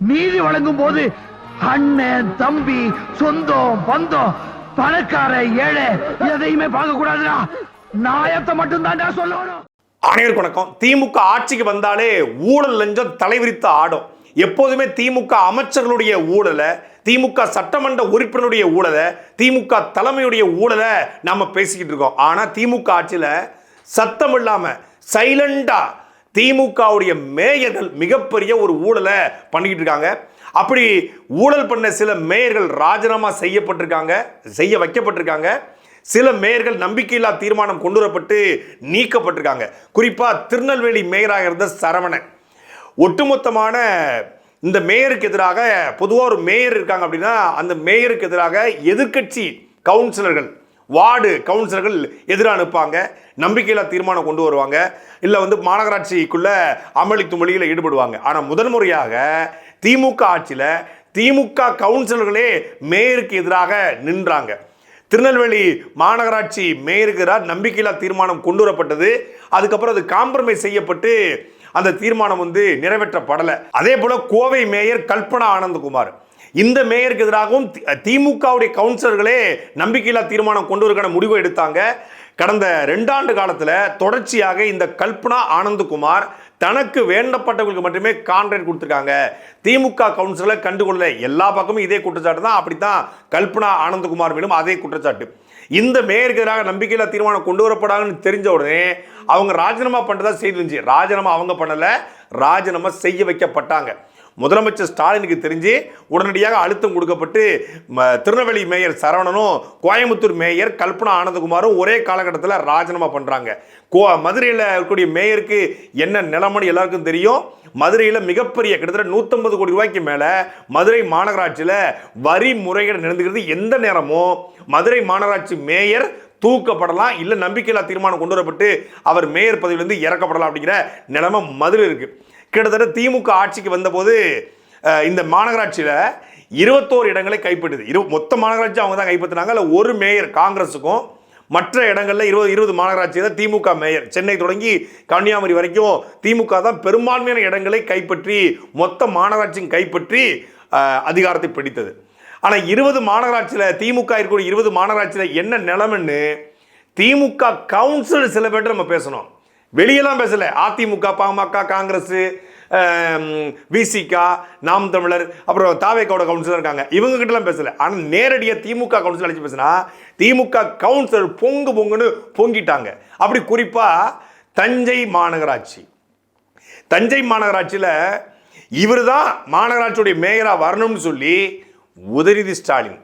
நீதி வழங்கும் போது அண்ணன் தம்பி சொந்தம் பந்தம் பணக்கார ஏழை எதையுமே பார்க்க கூடாதுடா நாயத்தை மட்டும்தான் சொல்லணும். அனைவருக்கு வணக்கம். திமுக ஆட்சிக்கு வந்தாலே ஊழல் லஞ்சம் தலைவிரித்து ஆடும். எப்போதுமே திமுக அமைச்சர்களுடைய ஊழலை திமுக சட்டமன்ற உறுப்பினருடைய ஊழலை திமுக தலைமையுடைய ஊழலை நாம பேசிக்கிட்டு இருக்கோம். ஆனால் திமுக ஆட்சியில் சத்தம் இல்லாமல் சைலண்டாக திமுகவுடைய மேயர்கள் மிகப்பெரிய ஒரு ஊழலை பண்ணிக்கிட்டு இருக்காங்க. அப்படி ஊழல் பண்ண சில மேயர்கள் ராஜினாமா செய்யப்பட்டிருக்காங்க செய்ய வைக்கப்பட்டிருக்காங்க. சில மேயர்கள் நம்பிக்கையில்லா தீர்மானம் கொண்டு வரப்பட்டு நீக்கப்பட்டிருக்காங்க. குறிப்பாக திருநெல்வேலி மேயராக இருந்த சரவணன். ஒட்டுமொத்தமான இந்த மேயருக்கு எதிராக பொதுவாக ஒரு மேயர் இருக்காங்க அப்படின்னா அந்த மேயருக்கு எதிராக எதிர்க்கட்சி கவுன்சிலர்கள் வார்டு கவுன்சிலர்கள் எதிராக அனுப்பாங்க நம்பிக்கையில்லா தீர்மானம் கொண்டு வருவாங்க இல்லை வந்து மாநகராட்சிக்குள்ள அமளி துமளியில் ஈடுபடுவாங்க. ஆனால் முதன்முறையாக திமுக ஆட்சியில் திமுக கவுன்சிலர்களே மேயருக்கு எதிராக நின்றாங்க. திருநெல்வேலி மாநகராட்சி மேயருக்கு நம்பிக்கையில்லா தீர்மானம் கொண்டு வரப்பட்டது. அதுக்கப்புறம் அது காம்ப்ரமைஸ் செய்யப்பட்டு அந்த தீர்மானம் வந்து நிறைவேற்றப்படலை. அதே போல் கோவை மேயர் கல்பனா ஆனந்தகுமார். இந்த மேயருக்கு எதிராகவும் தி- திமுகவுடைய கவுன்சிலர்களே நம்பிக்கையில்லா தீர்மானம் கொண்டு வருக்கான முடிவு எடுத்தாங்க. கடந்த ரெண்டாண்டு காலத்தில் தொடர்ச்சியாக இந்த கல்பனா ஆனந்தகுமார் தனக்கு வேண்டப்பட்டவர்களுக்கு மட்டுமே கான்ட்ராக்ட் கொடுத்துருக்காங்க. திமுக கவுன்சிலரை கண்டுகொள்ள எல்லா பக்கமும் இதே குற்றச்சாட்டு தான். அப்படி தான் கல்பனா ஆனந்தகுமார் மேலும் அதே குற்றச்சாட்டு. இந்த மேயருக்கு எதிராக நம்பிக்கையில்லா தீர்மானம் கொண்டு வரப்படாதுன்னு தெரிஞ்ச உடனே அவங்க ராஜினாமா பண்ணுறதா செய்தி இருந்துச்சு ராஜினாமா அவங்க பண்ணலை. ராஜினாமா செய்ய வைக்கப்பட்டாங்க. முதலமைச்சர் ஸ்டாலினுக்கு தெரிஞ்சு உடனடியாக அழுத்தம் கொடுக்கப்பட்டு ம, திருநெல்வேலி மேயர் சரவணனும் கோயம்புத்தூர் மேயர் கல்பனா ஆனந்தகுமாரும் ஒரே காலகட்டத்தில் ராஜினாமா பண்ணுறாங்க கோ மதுரையில் இருக்கக்கூடிய மேயருக்கு என்ன நிலைமைன்னு எல்லாருக்கும் தெரியும். மதுரையில் மிகப்பெரிய கிட்டத்தட்ட நூற்றம்பது கோடி ரூபாய்க்கு மேலே மதுரை மாநகராட்சியில் வரி முறைகேடு நடந்துக்கிறது எந்த நேரமும் மதுரை மாநகராட்சி மேயர் தூக்கப்படலாம் இல்லை நம்பிக்கையில்லா தீர்மானம் கொண்டு வரப்பட்டு அவர் மேயர் பதவியிலிருந்து இறக்கப்படலாம் அப்படிங்கிற நிலைமை மதுரை இருக்குது கிட்டத்தட்ட திமுக ஆட்சிக்கு வந்தபோது இந்த மாநகராட்சியில் இருபத்தோரு இடங்களை கைப்பற்றுது. இரு மொத்த மாநகராட்சி அவங்க தான் கைப்பற்றினாங்க. இல்லை ஒரு மேயர் காங்கிரஸுக்கும் மற்ற இடங்களில் இருபது இருபது மாநகராட்சியில் திமுக மேயர். சென்னை தொடங்கி கன்னியாகுமரி வரைக்கும் திமுக தான் பெரும்பான்மையான இடங்களை கைப்பற்றி மொத்த மாநகராட்சியும் கைப்பற்றி அதிகாரத்தை பிடித்தது. ஆனால் இருபது மாநகராட்சியில் திமுக இருக்கக்கூடிய இருபது மாநகராட்சியில் என்ன நிலமன்னு திமுக கவுன்சில் சில பேர்ட்ட நம்ம பேசணும். வெளியெல்லாம் பேசல. அதிமுக பாமக காங்கிரஸ் விசிகா நாம் தமிழர் அப்புறம் தாவேக்கோட கவுன்சிலர் இருக்காங்க. இவங்க கிட்டலாம் பேசல. ஆனால் நேரடியாக திமுக கவுன்சிலர் அழைச்சி பேசினா திமுக கவுன்சிலர் பொங்கு பொங்குன்னு பொங்கிட்டாங்க. அப்படி குறிப்பாக தஞ்சை மாநகராட்சி. தஞ்சை மாநகராட்சியில் இவர் தான் மாநகராட்சியுடைய மேயராக வரணும்னு சொல்லி உதயநிதி ஸ்டாலின்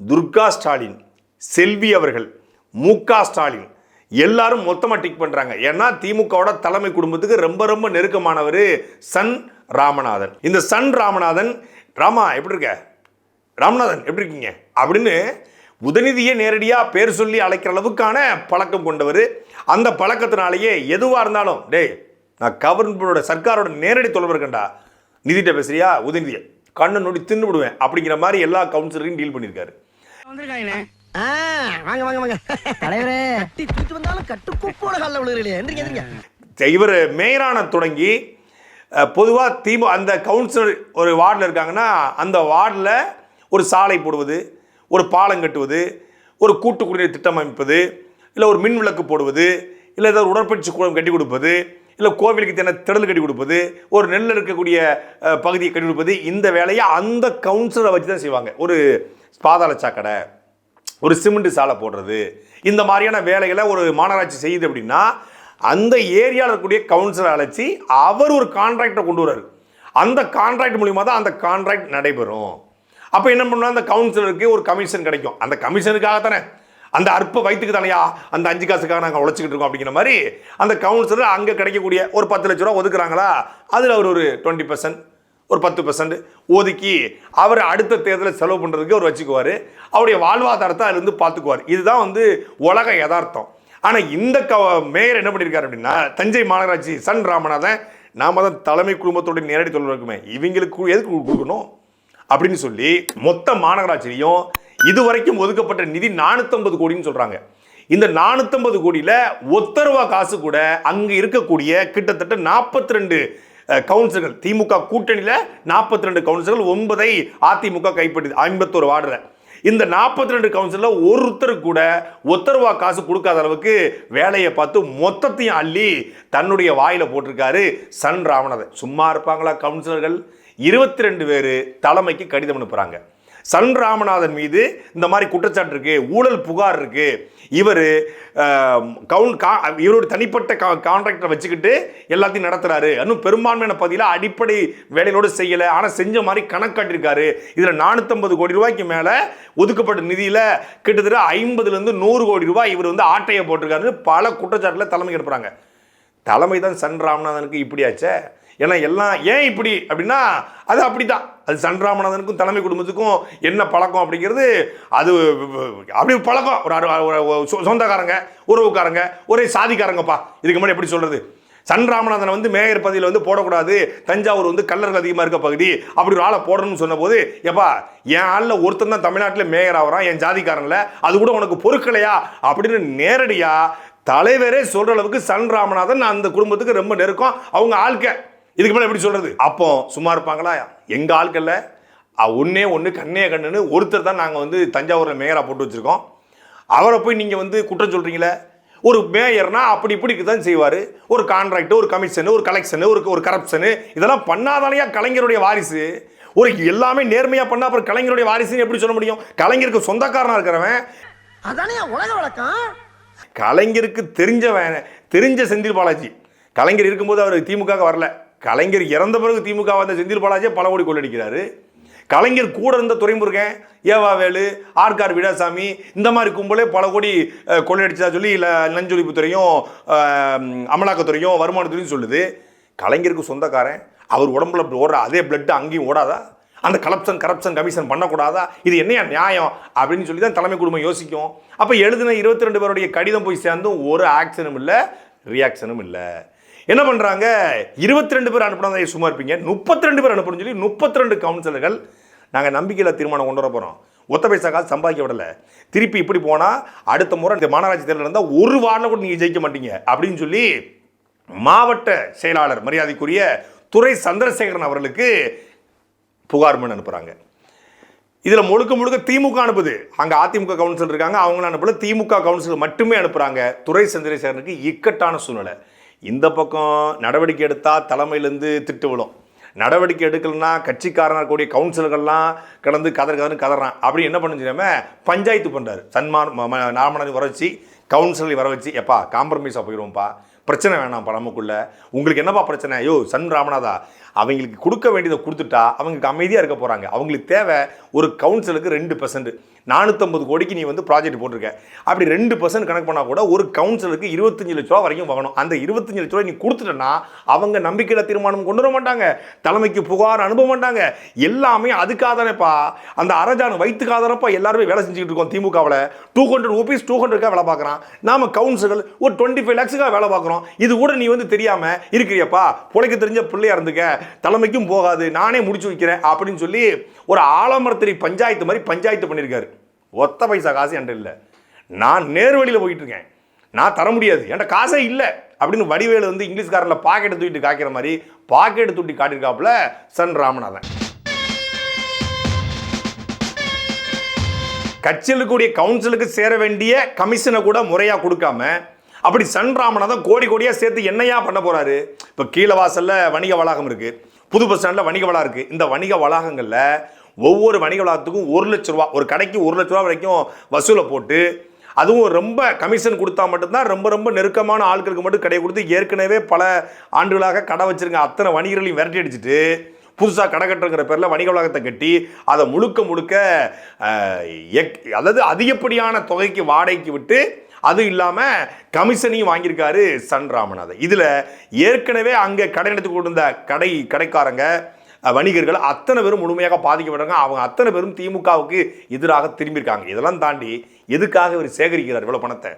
துர்கா ஸ்டாலின் செல்வி அவர்கள் மு க ஸ்டாலின் எல்லாரும் மொத்தமாக டிக் பண்ணுறாங்க ஏன்னா திமுகவோட தலைமை குடும்பத்துக்கு ரொம்ப ரொம்ப நெருக்கமானவர் சன் ராமநாதன். இந்த சன் ராமநாதன் ராமா எப்படி இருக்க? ராமநாதன் எப்படி இருக்கீங்க? அப்படின்னு உதநிதியை நேரடியாக பேர் சொல்லி அழைக்கிற அளவுக்கான பழக்கம் கொண்டவர். அந்த பழக்கத்தினாலேயே எதுவாக இருந்தாலும் டேய் நான் கவர்னரோட சர்க்காரோட நேரடி தொடர்பு இருக்கேன்டா. நிதிட்ட பேசுறியா? உதயநிதியை. கண்ணை நொடி தின்னு விடுவேன். அப்படிங்கிற மாதிரி எல்லா கவுன்சிலரையும் டீல் பண்ணியிருக்காரு. வந்திருக்காங்கண்ணே வாங்க வாங்க வாங்க. தலைவரே. கட்டி தூக்கிட்டு வந்தாலும் கட்டுக்கோப்போட காலில் விழுகிறீங்க எந்திரிங்க? எந்திரிங்க இவர் மேயரான தொடங்கி பொதுவாக திமு அந்த கவுன்சிலர் ஒரு வார்டில் இருக்காங்கன்னா அந்த வார்டில் ஒரு சாலை போடுவது ஒரு பாலம் கட்டுவது ஒரு கூட்டு குடிநீர் திட்டம் அமைப்பது இல்லை ஒரு மின் விளக்கு போடுவது இல்லை ஏதாவது உடற்பயிற்சி கூடம் கட்டி கொடுப்பது இல்லை கோவிலுக்கு தேவையான திடல் கட்டி கொடுப்பது ஒரு நெல் இருக்கக்கூடிய பகுதியை கட்டி கொடுப்பது இந்த வேலையை அந்த கவுன்சிலரை வச்சு தான் செய்வாங்க. ஒரு பாதாள சாக்கடை. ஒரு சிமெண்ட் சாலை போடுறது. இந்த மாதிரியான வேலைகளை ஒரு மாநகராட்சி செய்யுது அப்படின்னா அந்த ஏரியாவில் இருக்கக்கூடிய கவுன்சிலர் அழைச்சி அவர் ஒரு கான்ட்ராக்டை கொண்டு வராரு அந்த கான்ட்ராக்ட் மூலிமா தான் அந்த கான்ட்ராக்ட் நடைபெறும். அப்போ என்ன பண்ணுவோம் அந்த கவுன்சிலருக்கு ஒரு கமிஷன் கிடைக்கும். அந்த கமிஷனுக்காக தானே. அந்த அற்ப வயிற்றுக்கு தானையா அந்த அஞ்சு காசுக்காக நாங்கள் உழைச்சிக்கிட்டு இருக்கோம் அப்படிங்கிற மாதிரி அந்த கவுன்சிலர் அங்கே கிடைக்கக்கூடிய ஒரு பத்து லட்ச ரூபா ஒதுக்குறாங்களா? அதில் அவர் ஒரு டுவெண்ட்டி பர்சன்ட் ஒரு பத்து பர்சன்ட் ஒதுக்கி அவர் அடுத்த தேர்தலில் செலவு பண்ணுறதுக்கு அவர் வச்சுக்குவார். அவருடைய வாழ்வாதாரத்தை அதுலேருந்து பார்த்துக்குவார். இதுதான் வந்து உலக யதார்த்தம். ஆனால் இந்த க மேயர் என்ன பண்ணியிருக்காரு அப்படின்னா தஞ்சை மாநகராட்சி சன் ராமநாதன் நாம தான் தலைமை குடும்பத்தோட நேரடி தொடர்பு இருக்குமே. இவங்களுக்கு எதுக்கு கொடுக்கணும்? அப்படின்னு சொல்லி மொத்த மாநகராட்சியிலையும் இதுவரைக்கும் ஒதுக்கப்பட்ட நிதி நானூற்றம்பது கோடின்னு சொல்கிறாங்க இந்த நானூற்றம்பது கோடியில் ஒத்த ரூபா காசு கூட அங்கே இருக்கக்கூடிய கிட்டத்தட்ட நாற்பத்தி ரெண்டு கவுன்சிலர்கள் திமுக கூட்டணியில் நாற்பத்தி ரெண்டு கவுன்சிலர்கள் ஒன்பதை அதிமுக கைப்பற்றியது ஐம்பத்தோரு வார்டில். இந்த நாற்பத்தி ரெண்டு கவுன்சிலில் ஒருத்தர் கூட ஒத்தருவா காசு கொடுக்காத அளவுக்கு வேலையை பார்த்து மொத்தத்தையும் அள்ளி தன்னுடைய வாயில் போட்டிருக்காரு சன் ராமநாதன் சும்மா இருப்பாங்களா கவுன்சிலர்கள் இருபத்தி ரெண்டு பேர் தலைமைக்கு கடிதம் அனுப்புகிறாங்க சன் ராமநாதன் மீது இந்த மாதிரி குற்றச்சாட்டு இருக்குது ஊழல் புகார் இருக்குது இவர் கவுன் கா- இவரோட தனிப்பட்ட கா கான்ட்ராக்டரை வச்சுக்கிட்டு எல்லாத்தையும் நடத்துகிறாரு இன்னும் பெரும்பான்மையான பகுதியில் அடிப்படை வேலையோடு செய்யலை. ஆனால் செஞ்ச மாதிரி கணக்காட்டிருக்காரு இதில் நானூற்றம்பது கோடி ரூபாய்க்கு மேலே ஒதுக்கப்பட்ட நிதியில் கிட்டத்தட்ட ஐம்பதுலேருந்து நூறு கோடி ரூபாய் இவர் வந்து ஆட்டையை போட்டிருக்காருன்னு பல குற்றச்சாட்டில் தலைமை எடுப்புறாங்க தலைமை தான் சன் ராமநாதனுக்கு இப்படியாச்சே? ஏன்னா எல்லாம் ஏன் இப்படி அப்படின்னா அது அப்படிதான் அது சன் ராமநாதனுக்கும் தலைமை குடும்பத்துக்கும் என்ன பழக்கம் அப்படிங்கிறது அது அப்படி பழக்கம். ஒரு ஒரு- சொந்தக்காரங்க உறவுக்காரங்க ஒரே சாதிக்காரங்கப்பா. இதுக்கு முன்னாடி எப்படி சொல்கிறது சன் ராமநாதனை வந்து மேயர் பதவியில் வந்து போடக்கூடாது. தஞ்சாவூர் வந்து கல்லர்கள் அதிகமாக இருக்க பகுதி. அப்படி ஒரு ஆளை போடணும்னு சொன்னபோது எப்பா என் ஆளில் ஒருத்தன் தான் தமிழ்நாட்டில் மேயர் ஆகிறான் என் ஜாதிக்காரன்ல அது கூட உனக்கு பொறுக்கலையா? அப்படின்னு நேரடியாக தலைவரே சொல்கிற அளவுக்கு சன் ராமநாதன் அந்த குடும்பத்துக்கு ரொம்ப நெருக்கம். அவங்க ஆள்க. இதுக்கு மேலே எப்படி சொல்றது? அப்போ சும்மா இருப்பாங்களா? எங்க ஆட்கள்ல ஒன்னே ஒன்று கண்ணே கண்ணுன்னு ஒருத்தர் தான் நாங்கள் வந்து தஞ்சாவூரில் மேயராக போட்டு வச்சிருக்கோம். அவரை போய் நீங்கள் வந்து குற்றம் சொல்றீங்களே? ஒரு மேயர்னா அப்படி இப்படி தான் செய்வார். ஒரு கான்ட்ராக்ட் ஒரு கமிஷனு ஒரு கலெக்ஷனு ஒரு ஒரு கரப்ஷனு இதெல்லாம் பண்ணாதானையா கலைஞருடைய வாரிசு? ஒரு எல்லாமே நேர்மையாக பண்ணா அப்புறம் கலைஞருடைய வாரிசுன்னு எப்படி சொல்ல முடியும்? கலைஞருக்கு சொந்தக்காரனா இருக்கிறவன். அதானே உலக வழக்கம்? கலைஞருக்கு தெரிஞ்சவன் தெரிஞ்ச செந்தில் பாலாஜி. கலைஞர் இருக்கும்போது அவர் திமுக வரல. கலைஞர் இறந்த பிறகு திமுக வந்த செந்தில் பாலாஜியே பல கோடி கொள்ளடிக்கிறாரு. கலைஞர் கூட இருந்த துறைமுருகன் ஏவாவேலு ஆர்கார் விடாசாமி இந்த மாதிரி கும்பலே பல கோடி அஹ், கொள்ளையடிச்சதா சொல்லி இல்லை லஞ்சொழிப்புத்துறையும் அமலாக்கத்துறையும் வருமானத்துறையும் சொல்லுது. கலைஞருக்கு சொந்தக்காரன். அவர் உடம்புல ஓடுற அதே பிளட்டு அங்கேயும் ஓடாதா? அந்த கலப்ஷன் கரப்ஷன் கமிஷன் பண்ணக்கூடாதா? இது என்னையா நியாயம்? அப்படின்னு சொல்லி தான் தலைமை குடும்பம் யோசிக்கும். அப்போ எழுதின இருபத்தி ரெண்டு பேருடைய கடிதம் போய் சேர்ந்தும் ஒரு ஆக்ஷனும் இல்லை ரியாக்ஷனும் இல்லை. என்ன பண்ணுறாங்க இருபத்தி ரெண்டு பேர் அனுப்பினா சும்மா இருப்பீங்க. முப்பத்தி ரெண்டு பேர் அனுப்பணும்னு சொல்லி முப்பத்தி ரெண்டு கவுன்சிலர்கள் நாங்கள் நம்பிக்கையில் தீர்மானம் கொண்டு வர போகிறோம் ஒத்த பைசா காசு சம்பாதிக்க விடல. திருப்பி இப்படி போனால் அடுத்த முறை இந்த மாநகராட்சி தேர்தல் இருந்தால் ஒரு வார்டில் கூட நீங்கள் ஜெயிக்க மாட்டீங்க. அப்படின்னு சொல்லி மாவட்ட செயலாளர் மரியாதைக்குரிய துரை சந்திரசேகரன் அவர்களுக்கு புகார் மனு அனுப்புகிறாங்க இதில் முழுக்க முழுக்க திமுக அனுப்புது. அங்கே அதிமுக கவுன்சிலர் இருக்காங்க. அவங்களும் அனுப்பல. திமுக கவுன்சிலர் மட்டுமே அனுப்புகிறாங்க துரை சந்திரசேகரனுக்கு இக்கட்டான சூழ்நிலை. இந்த பக்கம் நடவடிக்கை எடுத்தால் தலைமையிலேருந்து திட்டு விழும். நடவடிக்கை எடுக்கலன்னா கட்சிக்காரனாக இருக்கக்கூடிய கவுன்சிலர்கள்லாம் கிடந்து கதர் கதர்னு கதறான். அப்படி என்ன பண்ணுச்சுனாம பஞ்சாயத்து பண்ணுறாரு சன்மான் நாமநாதன் வர வச்சு கவுன்சிலரை வர வச்சு எப்பா காம்ப்ரமைஸாக போயிடுவோம்ப்பா பிரச்சனை வேணாம்ப்பா நமக்குள்ளே உங்களுக்கு என்னப்பா பிரச்சனை? ஐயோ சன் ராமநாதா. அவங்களுக்கு கொடுக்க வேண்டியதை கொடுத்துட்டா அவங்களுக்கு அமைதியாக இருக்க போகிறாங்க அவங்களுக்கு தேவை ஒரு கவுன்சிலுக்கு ரெண்டு பர்சன்ட் நானூற்றம்பது கோடிக்கு நீ வந்து ப்ராஜெக்ட் போட்டிருக்க. அப்படி ரெண்டு பர்சன்ட் கணக்கு பண்ணால் கூட ஒரு கவுன்சிலருக்கு இருபத்தஞ்சு லட்ச ரூபா வரைக்கும் வாங்கணும். அந்த இருபத்தஞ்சு லட்ச ரூபா நீ கொடுத்துட்டனா அவங்க நம்பிக்கையில் தீர்மானம் கொண்டு வர மாட்டாங்க. தலைமைக்கு புகார் அனுப்ப மாட்டாங்க. எல்லாமே அதுக்காக தானேப்பா அந்த அரஜான் வயிற்றுக்காக தானேப்பா எல்லாருமே வேலை செஞ்சுக்கிட்டு இருக்கோம் திமுகவில். டூ ஹண்ட்ரட் ருபீஸ் டூ ஹண்ட்ரட்காக வேலை பார்க்குறான். நாம் கவுன்சிலர் ஒரு டுவெண்ட்டி ஃபைவ் லேக்ஸுக்காக வேலை பார்க்குறோம். இது கூட நீ வந்து தெரியாமல் இருக்கிறியப்பா. பிழைக்க தெரிஞ்ச பிள்ளையா இருந்துக்க. தலைமைக்கும் போகாது. நானே முடிச்சு வைக்கிறேன் அப்படின்னு சொல்லி ஒரு ஆலமரத்திரி பஞ்சாயத்து மாதிரி பஞ்சாயத்து பண்ணியிருக்காரு. ஒத்த பைசா காசு என்கிட்ட இல்லை. நான் நேர்வழியில் போயிட்டு இருக்கேன் நான் தர முடியாது. என்கிட்ட காசே இல்லை. அப்படின்னு வடிவேலு வந்து இங்கிலீஷ்காரில் பாக்கெட்டை தூக்கிட்டு காக்கிற மாதிரி பாக்கெட்டு தூட்டி காட்டியிருக்காப்புல சன் ராமநாதன். கட்சியில் இருக்கக்கூடிய கவுன்சிலுக்கு சேர வேண்டிய கமிஷனை கூட முறையாக கொடுக்காம அப்படி சன் ராமநாதன் கோடி கோடியாக சேர்த்து என்னையா பண்ண போகிறாரு இப்போ கீழ வாசலில் வணிக வளாகம் இருக்குது புது பஸ் ஸ்டாண்டில் வணிக வளாகம் இருக்குது இந்த வணிக வளாகங்களில் ஒவ்வொரு வணிக வளாகத்துக்கும் ஒரு லட்ச ரூபா ஒரு கடைக்கு ஒரு லட்ச ரூபா வரைக்கும் வசூலை போட்டு அதுவும் ரொம்ப கமிஷன் கொடுத்தா மட்டும்தான் ரொம்ப ரொம்ப நெருக்கமான ஆட்களுக்கு மட்டும் கடை கொடுத்து ஏற்கனவே பல ஆண்டுகளாக கடை வச்சுருங்க அத்தனை வணிகர்களையும் விரட்டி அடிச்சுட்டு புதுசாக கடை கட்டுங்கிற பேரில் வணிக வளாகத்தை கட்டி அதை முழுக்க முழுக்க எக்- அதாவது அதிகப்படியான தொகைக்கு வாடகைக்கு விட்டு அது இல்லாமல் கமிஷனையும் வாங்கியிருக்காரு சன் ராமநாதன். இதில் ஏற்கனவே அங்கே கடை நடத்தி கொண்டிருந்த கடை கடைக்காரங்க வணிகர்கள் அத்தனை பேரும் முழுமையாக பாதிக்கப்படுறாங்க அவங்க அத்தனை பேரும் திமுகவுக்கு எதிராக திரும்பியிருக்காங்க. இதெல்லாம் தாண்டி எதுக்காக இவர் சேகரிக்கிறார் இவ்வளோ பணத்தை?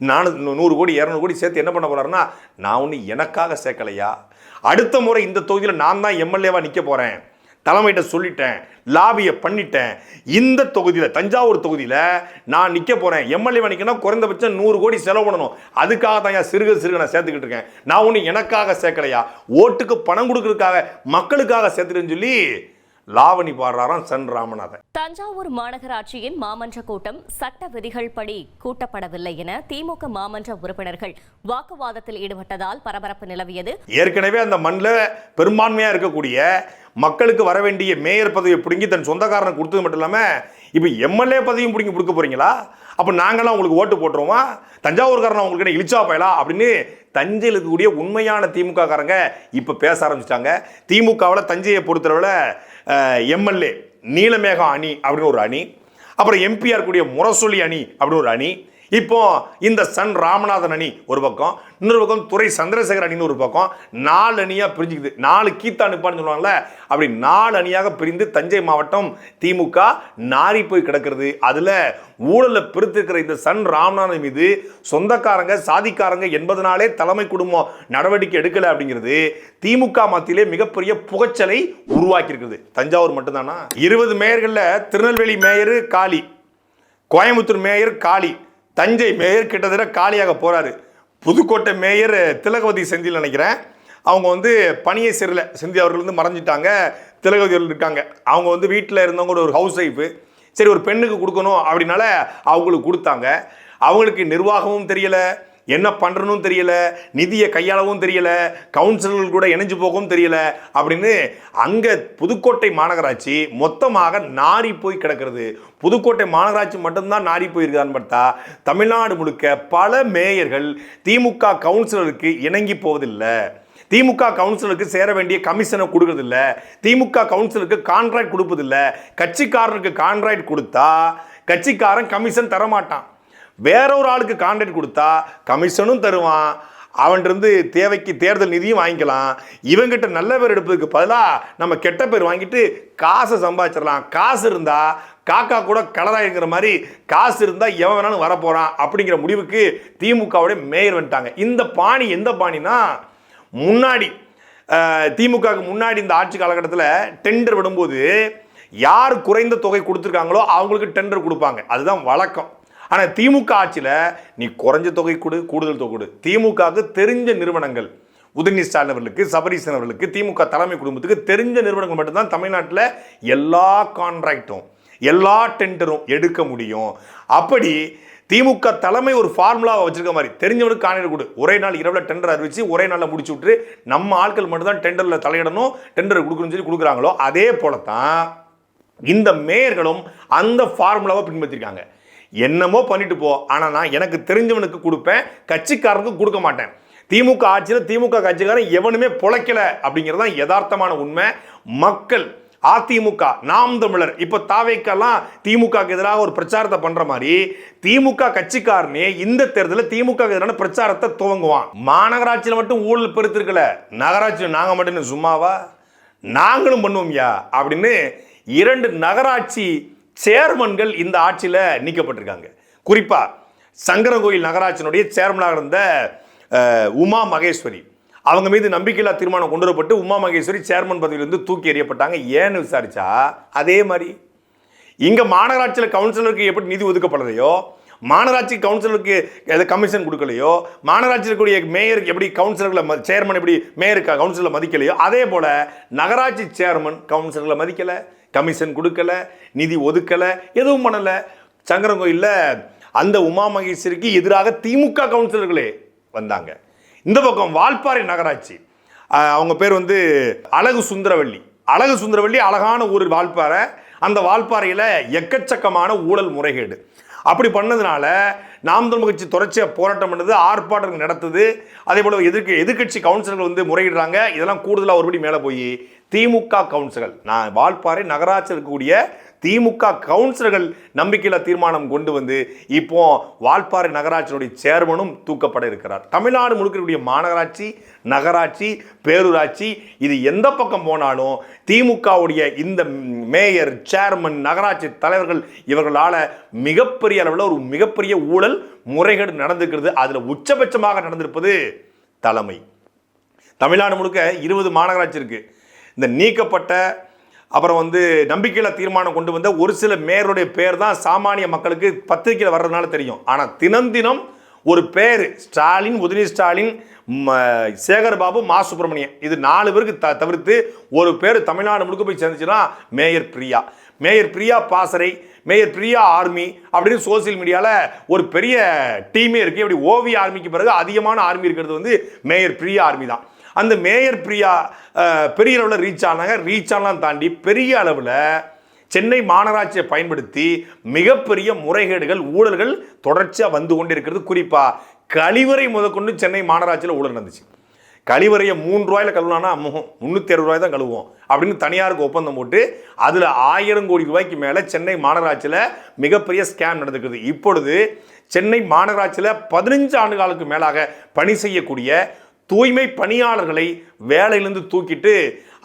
நானூறு நூறு கோடி இரநூறு கோடி சேர்த்து என்ன பண்ண போகிறாருன்னா நான் ஒன்று எனக்காக சேர்க்கலையா? அடுத்த முறை இந்த தொகுதியில் நான் தான் எம்எல்ஏவாக நிற்க போகிறேன் தலைமையிட்ட சொல்லிட்டேன் லாபியை பண்ணிட்டேன். இந்த தொகுதியில் தஞ்சாவூர் தொகுதியில் நான் நிற்க போகிறேன் எம்எல்ஏ நிற்கணும் குறைந்தபட்சம் நூறு கோடி செலவு பண்ணணும். அதுக்காக தான் என் சிறுக சிறுக நான் சேர்த்துக்கிட்டு இருக்கேன். நான் ஒன்றும் எனக்காக சேர்க்கலையா? ஓட்டுக்கு பணம் கொடுக்கறதுக்காக மக்களுக்காக சேர்த்துட்டேன்னு சொல்லி லாவணி பாடுறாராம் சன் ராமநாதன். தஞ்சாவூர் மாநகராட்சியின் மாமன்ற கூட்டம் சட்ட விதிகள் படி கூட்டப்படவில்லை என திமுக மாமன்ற உறுப்பினர்கள் வாக்குவாதத்தில் ஈடுபட்டதால் பரபரப்பு நிலவியது. ஏற்கனவே அந்த மண்ணில் பெரும்பான்மையாக இருக்கக்கூடிய மக்களுக்கு வர வேண்டிய மேயர் பதவியை பிடுங்கி தன் சொந்தக்காரனை கொடுத்தது மட்டும் இல்லாமல் இப்போ எம்எல்ஏ பதவியும் பிடிங்கி கொடுக்க போகிறீங்களா அப்போ நாங்களாம் உங்களுக்கு ஓட்டு போட்டுருவோமா? தஞ்சாவூர்காரன் உங்களுக்கு என்ன இழிச்சா பயலா? அப்படின்னு தஞ்சையில் இருக்கக்கூடிய உண்மையான திமுக காரங்க இப்போ பேச ஆரம்பிச்சிட்டாங்க. திமுகவில் தஞ்சையை பொறுத்தளவில் எம்எல்ஏ நீலமேகம் அணி அப்படின்னு ஒரு அணி. அப்புறம் எம்பியாக இருக்கக்கூடிய முரசொலி அணி அப்படின்னு ஒரு அணி. இப்போ இந்த சன் ராமநாதன் அணி ஒரு பக்கம் இன்னொரு பக்கம் துறை சந்திரசேகர் அணின்னு ஒரு பக்கம் நாலு அணியாக பிரிஞ்சுக்குது. நாலு கீத்தா அனுப்பான்னு சொல்லுவாங்கல்ல அப்படி நாலு அணியாக பிரிந்து தஞ்சை மாவட்டம் திமுக நாரி போய் கிடக்கிறது. அதில் ஊழலில் பிரித்திருக்கிற இந்த சன் ராமநாதன் மீது சொந்தக்காரங்க சாதிக்காரங்க என்பதனாலே தலைமை குடும்பம் நடவடிக்கை எடுக்கலை அப்படிங்கிறது திமுக மத்தியிலே மிகப்பெரிய புகைச்சலை உருவாக்கியிருக்கிறது தஞ்சாவூர் மட்டும்தானா? இருபது மேயர்களில் திருநெல்வேலி மேயர் காலி கோயம்புத்தூர் மேயர் காலி. தஞ்சை மேயர் கிட்டத்தட்ட காலியாக போகிறாரு புதுக்கோட்டை மேயர் திலகவதி செந்தில் நினைக்கிறேன். அவங்க வந்து பணியை சேரல. செந்தி அவர்கள் வந்து மறைஞ்சிட்டாங்க. திலகவதி அவர்கள் இருக்காங்க. அவங்க வந்து வீட்டில் இருந்தவங்க ஒரு ஹவுஸ் ஒய்ஃபு சரி ஒரு பெண்ணுக்கு கொடுக்கணும் அப்படின்னால அவங்களுக்கு கொடுத்தாங்க. அவங்களுக்கு நிர்வாகமும் தெரியலை. என்ன பண்ணுறனும் தெரியல நிதியை கையாளவும் தெரியல கவுன்சிலர்கள் கூட இணைஞ்சு போகவும் தெரியல அப்படின்னு அங்கே புதுக்கோட்டை மாநகராட்சி மொத்தமாக நாரி போய் கிடக்கிறது. புதுக்கோட்டை மாநகராட்சி மட்டும்தான் நாரி போயிருக்கான்னு பார்த்தா தமிழ்நாடு முழுக்க பல மேயர்கள் திமுக கவுன்சிலருக்கு இணங்கி போவதில்லை. திமுக கவுன்சிலருக்கு சேர வேண்டிய கமிஷனை கொடுக்கறதில்ல. திமுக கவுன்சிலருக்கு கான்ட்ராக்ட் கொடுப்பதில்ல. கட்சிக்காரனுக்கு கான்ட்ராக்ட் கொடுத்தா கட்சிக்காரன் கமிஷன் தரமாட்டான். வேற ஒரு ஆளுக்கு கான்ட்ராக்ட் கொடுத்தா கமிஷனும் தருவான். அவன்கிட்ட தேவைக்கு தேர்தல் நிதியும் வாங்கிக்கலாம். இவங்கிட்ட நல்ல பேர் எடுப்பதுக்கு பதிலாக நம்ம கெட்ட பேர் வாங்கிட்டு காசை சம்பாதிச்சிடலாம். காசு இருந்தால் காக்கா கூட கலராயிருங்கிற மாதிரி காசு இருந்தால் எவன் வேணாலும் வரப்போகிறான் அப்படிங்கிற முடிவுக்கு திமுகவுடைய மேயர் வந்துட்டாங்க. இந்த பாணி எந்த பாணினா முன்னாடி திமுகவுக்கு முன்னாடி இந்த ஆட்சி காலகட்டத்தில் டெண்டர் விடும்போது யார் குறைந்த தொகை கொடுத்துருக்காங்களோ அவங்களுக்கு டெண்டர் கொடுப்பாங்க. அதுதான் வழக்கம். ஆனால் திமுக ஆட்சியில் நீ குறைஞ்ச தொகை கொடு கூடுதல் தொகை கொடு. திமுகவுக்கு தெரிஞ்ச நிறுவனங்கள் உதயநிதி ஸ்டாலின் அவர்களுக்கு சபரீசன் அவர்களுக்கு திமுக தலைமை குடும்பத்துக்கு தெரிஞ்ச நிறுவனங்கள் மட்டும்தான் தமிழ்நாட்டில் எல்லா கான்ட்ராக்டும் எல்லா டெண்டரும் எடுக்க முடியும். அப்படி திமுக தலைமை ஒரு ஃபார்முலாவை வச்சிருக்க மாதிரி தெரிஞ்சவனுக்கு கான்ட்ராக்ட் கொடு. ஒரே நாள் இரவில் டெண்டர் அறிவிச்சு ஒரே நாளில் முடிச்சு விட்டு நம்ம ஆட்கள் மட்டும்தான் டெண்டரில் தலையிடணும் டெண்டர் கொடுக்கணும்னு சொல்லி கொடுக்குறாங்களோ அதே போல தான் இந்த மேயர்களும் அந்த ஃபார்முலாவை பின்பற்றிருக்காங்க. என்னமோ பண்ணிட்டு போ. ஆனால் நான் எனக்கு தெரிஞ்சவனுக்கு கொடுப்பேன் கட்சிக்காரனுக்கு கொடுக்க மாட்டேன். திமுக ஆட்சியில் திமுக கட்சிக்காரன் எவனுமே பிழைக்கல அப்படிங்கிறது தான் யதார்த்தமான உண்மை. மக்கள் அதிமுக நாம் தமிழர் இப்போ தாவைக்கெல்லாம் திமுகக்கு எதிராக ஒரு பிரச்சாரத்தை பண்ணுற மாதிரி திமுக கட்சிக்காரனே இந்த தேர்தலில் திமுக எதிரான பிரச்சாரத்தை துவங்குவான். மாநகராட்சியில் மட்டும் ஊழல் பெருத்திருக்கல. நகராட்சியில் நாங்கள் மட்டும் சும்மாவா? நாங்களும் பண்ணுவோம்யா அப்படின்னு இரண்டு நகராட்சி சேர்மன்கள் இந்த ஆட்சியில் நீக்கப்பட்டிருக்காங்க. குறிப்பாக சங்கரங்கோயில் நகராட்சியினுடைய சேர்மனாக இருந்த உமா மகேஸ்வரி. அவங்க மீது நம்பிக்கையில்லா தீர்மானம் கொண்டு வரப்பட்டு உமா மகேஸ்வரி சேர்மன் பதவியிலிருந்து தூக்கி எறியப்பட்டாங்க. ஏன்னு விசாரிச்சா அதே மாதிரி இங்கே மாநகராட்சியில் கவுன்சிலருக்கு எப்படி நிதி ஒதுக்கப்படுதையோ மாநகராட்சி கவுன்சிலருக்கு எது கமிஷன் கொடுக்கலையோ மாநகராட்சியில் இருக்கக்கூடிய மேயருக்கு எப்படி கவுன்சிலர்களை ம- சேர்மன் எப்படி மேயருக்கு கவுன்சிலரை மதிக்கலையோ அதே போல் நகராட்சி சேர்மன் கவுன்சிலர்களை மதிக்கலை கமிஷன் கொடுக்கல நிதி ஒதுக்கலை எதுவும் பண்ணல. சங்கரங்கோயில்ல அந்த உமா மகேஸ்வரிக்கு எதிராக திமுக கவுன்சிலர்களே வந்தாங்க. இந்த பக்கம் வால்பாறை நகராட்சி. அவங்க பேர் வந்து அழகு சுந்தரவள்ளி அழகு சுந்தரவள்ளி அழகான ஊர் வால்பாறை. அந்த வால்பாறையில் எக்கச்சக்கமான ஊழல் முறைகேடு. அப்படி பண்ணதுனால நாம் தமிழ் கட்சி தொடர்ச்சியாக போராட்டம் பண்ணுது ஆர்ப்பாட்டம் நடத்துது. அதே போல் எதிர்க்கு எதிர்க்கட்சி கவுன்சிலர்கள் வந்து முறையிடுறாங்க. இதெல்லாம் கூடுதலாக ஒருபடி மேலே போய் திமுக கவுன்சிலர் நான் வால்பாறை நகராட்சியில் இருக்கக்கூடிய திமுக கவுன்சிலர்கள் நம்பிக்கையில் தீர்மானம் கொண்டு வந்து இப்போ வால்பாறை நகராட்சியினுடைய சேர்மனும் தூக்கப்பட இருக்கிறார். தமிழ்நாடு முழுக்க இருக்கக்கூடிய மாநகராட்சி நகராட்சி பேரூராட்சி இது எந்த பக்கம் போனாலும் திமுகவுடைய இந்த மேயர் சேர்மன் நகராட்சி தலைவர்கள் இவர்களால் மிகப்பெரிய அளவில் ஒரு மிகப்பெரிய ஊழல் முறைகேடு நடந்திருக்கிறது அதில் உச்சபட்சமாக நடந்திருப்பது தலைமை. தமிழ்நாடு முழுக்க இருபது மாநகராட்சி இருக்குது இந்த நீக்கப்பட்ட அப்புறம் வந்து நம்பிக்கையில் தீர்மானம் கொண்டு வந்த ஒரு சில மேயருடைய பேர் தான் சாமானிய மக்களுக்கு பத்திரிக்கையில் வர்றதுனால தெரியும். ஆனால் தினம் தினம் ஒரு பேர் ஸ்டாலின் உதயநிதி ஸ்டாலின் சேகர் பாபு மா சுப்பிரமணியன். இது நாலு பேருக்கு த தவிர்த்து ஒரு பேர் தமிழ்நாடு முழுக்க போய் சேர்ந்துச்சுன்னா மேயர் பிரியா. மேயர் பிரியா பாசறை மேயர் பிரியா ஆர்மி அப்படின்னு சோசியல் மீடியாவில் ஒரு பெரிய டீமே இருக்குது இப்படி ஓவிய ஆர்மிக்கு பிறகு அதிகமான ஆர்மி இருக்கிறது வந்து மேயர் பிரியா ஆர்மி தான். அந்த மேயர் பிரியா பெரிய அளவில் ரீச் ஆனாங்க. ரீச் ஆனலாம் தாண்டி பெரிய அளவில் சென்னை மாநகராட்சியை பயன்படுத்தி மிகப்பெரிய முறைகேடுகள் ஊழல்கள் தொடர்ச்சியாக வந்து கொண்டு இருக்கிறது குறிப்பாக கழிவறை முதற்கொண்டு சென்னை மாநகராட்சியில் ஊழல் நடந்துச்சு. கழிவறையை மூணு ரூபாயில கழுவுனானா முந்நூற்றி அறுபது ரூபாய் தான் கழுவோம் அப்படின்னு தனியாருக்கு ஒப்பந்தம் போட்டு அதில் ஆயிரம் கோடி ரூபாய்க்கு மேலே சென்னை மாநகராட்சியில் மிகப்பெரிய ஸ்கேம் நடந்துக்கிறது இப்பொழுது சென்னை மாநகராட்சியில் பதினஞ்சு ஆண்டு காலுக்கு மேலாக பணி செய்யக்கூடிய தூய்மை பணியாளர்களை வேலையிலிருந்து தூக்கிட்டு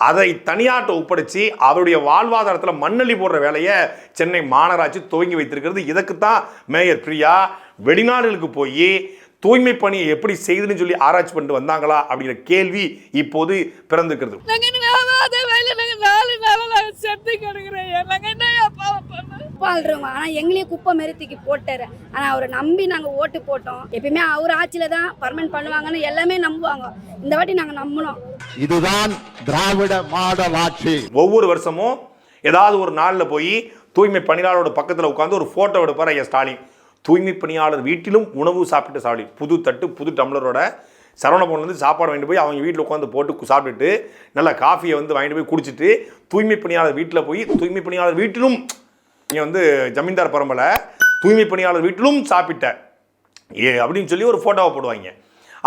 அதை தனியார்ட்ட ஒப்படைச்சு அவருடைய வாழ்வாதாரத்தில் மண்ணள்ளி போடுற வேலையை சென்னை மாநகராட்சி துவங்கி வைத்திருக்கிறது. இதுக்கு தான் மேயர் பிரியா வெளிநாடுகளுக்கு போய் தூய்மை பணியை எப்படி செய்துன்னு சொல்லி ஆராய்ச்சி பண்ணிட்டு வந்தாங்களா அப்படிங்கிற கேள்வி இப்போது பிறந்திருக்கிறது. நாலு செத்து நாங்க என்ன பாவம் பண்ணோம் வாழ்றோம் ஆனா எங்களையும் குப்பை மாரி தூக்கி போட்டாரு. ஆனா அவரை நம்பி நாங்க ஓட்டு போட்டோம். எப்பயுமே அவர் ஆட்சியில தான் பர்மனெண்ட் பண்ணுவாங்கன்னு எல்லாமே நம்புவாங்க. இந்த வாட்டி நாங்க நம்பினோம் இதுதான் திராவிட மாடல் ஆட்சி. ஒவ்வொரு வருஷமும் ஏதாவது ஒரு நாளில் போய் தூய்மை பணியாளரோட பக்கத்தில் உட்காந்து ஒரு ஃபோட்டோ எடுப்பார் ஐயா ஸ்டாலின். தூய்மை பணியாளர் வீட்டிலும் உணவு சாப்பிட்டு ஸ்டாலின் புது தட்டு புது டம்ளரோட சரவணபவன்லேருந்து சாப்பாடு வாங்கிட்டு போய் அவங்க வீட்டில் உட்காந்து போட்டு சாப்பிட்டுட்டு நல்லா காஃபியை வந்து வாங்கிட்டு போய் குடிச்சிட்டு தூய்மை பணியாளர் வீட்டில் போய் தூய்மை பணியாளர் வீட்டிலும் இங்கே வந்து ஜமீன்தார் பரம்பலை தூய்மை பணியாளர் வீட்டிலும் சாப்பிட்டேன் ஏ அப்படின்னு சொல்லி ஒரு ஃபோட்டோவை போடுவாங்க.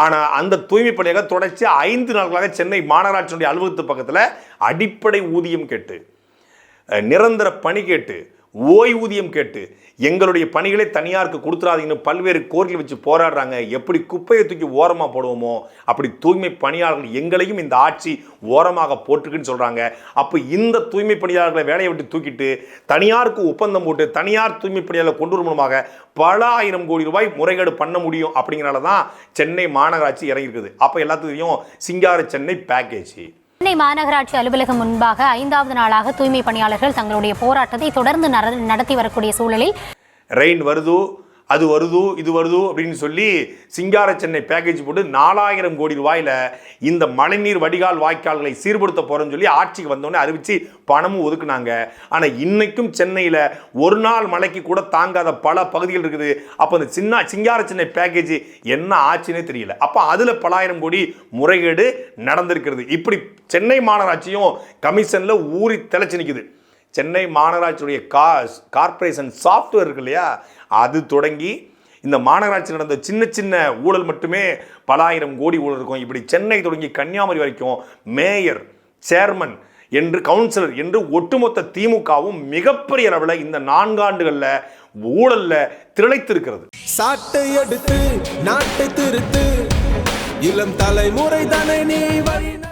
ஆனால் அந்த தூய்மை பணியாக தொடர்ச்சி ஐந்து நாட்களாக சென்னை மாநகராட்சியினுடைய அலுவலகத்து பக்கத்தில் அடிப்படை ஊதியம் கேட்டு நிரந்தர பணி கேட்டு ஓய்வூதியம் கேட்டு எங்களுடைய பணிகளை தனியாருக்கு கொடுத்துறாதீங்கன்னு பல்வேறு கோரிக்கை வச்சு போராடுறாங்க. எப்படி குப்பையை தூக்கி ஓரமாக போடுவோமோ அப்படி தூய்மை பணியாளர்கள் எங்களையும் இந்த ஆட்சி ஓரமாக போட்டுருக்குன்னு சொல்கிறாங்க அப்போ இந்த தூய்மை பணியாளர்களை வேலையை விட்டு தூக்கிட்டு தனியாருக்கு ஒப்பந்தம் போட்டு தனியார் தூய்மை பணியாளர்களை கொண்டு வரும் மூலமாக பல ஆயிரம் கோடி ரூபாய் முறைகேடு பண்ண முடியும். அப்படிங்கிறனால தான் சென்னை மாநகராட்சி இறங்கியிருக்குது. அப்போ எல்லாத்துக்கும் சிங்கார சென்னை பேக்கேஜ் சென்னை மாநகராட்சி அலுவலகம் முன்பாக ஐந்தாவது நாளாக தூய்மை பணியாளர்கள் தங்களுடைய போராட்டத்தை தொடர்ந்து நடத்தி வரக்கூடிய சூழலில் ரெயின் வருது. அது வருது இது வருது அப்படின்னு சொல்லி சிங்கார சென்னை பேக்கேஜ் போட்டு நாலாயிரம் கோடி ரூபாயில் இந்த மழைநீர் வடிகால் வாய்க்கால்களை சீர்படுத்த போகிறோம்னு சொல்லி ஆட்சிக்கு வந்தோடனே அறிவித்து பணமும் ஒதுக்குனாங்க. ஆனால் இன்றைக்கும் சென்னையில் ஒரு நாள் மழைக்கு கூட தாங்காத பல பகுதிகள் இருக்குது. அப்போ அந்த சின்ன சிங்கார சென்னை பேக்கேஜ் என்ன ஆச்சுன்னே தெரியல. அப்போ அதில் பலாயிரம் கோடி முறைகேடு நடந்திருக்கிறது. இப்படி சென்னை மாநகராட்சியும் கமிஷனில் ஊறி திளைச்சு நிற்குது சென்னை மாநகராட்சியுடைய கா கார்ப்பரேஷன் சாஃப்ட்வேர் இருக்கு இல்லையா? அது தொடங்கி இந்த மாநகராட்சி நடந்த சின்ன சின்ன ஊழல் மட்டுமே பல ஆயிரம் கோடி ஊழல் இருக்கும். இப்படி சென்னை தொடங்கி கன்னியாகுமரி வரைக்கும் மேயர் சேர்மன் என்று கவுன்சிலர் என்று ஒட்டுமொத்த திமுகவும் மிகப்பெரிய அளவில் இந்த நான்காண்டுகளில் ஊழல்ல திளைத்திருக்கிறது. சாட்டை எடுத்து நாட்டை திருத்து இளம் தலைமுறை தானே நீ வழி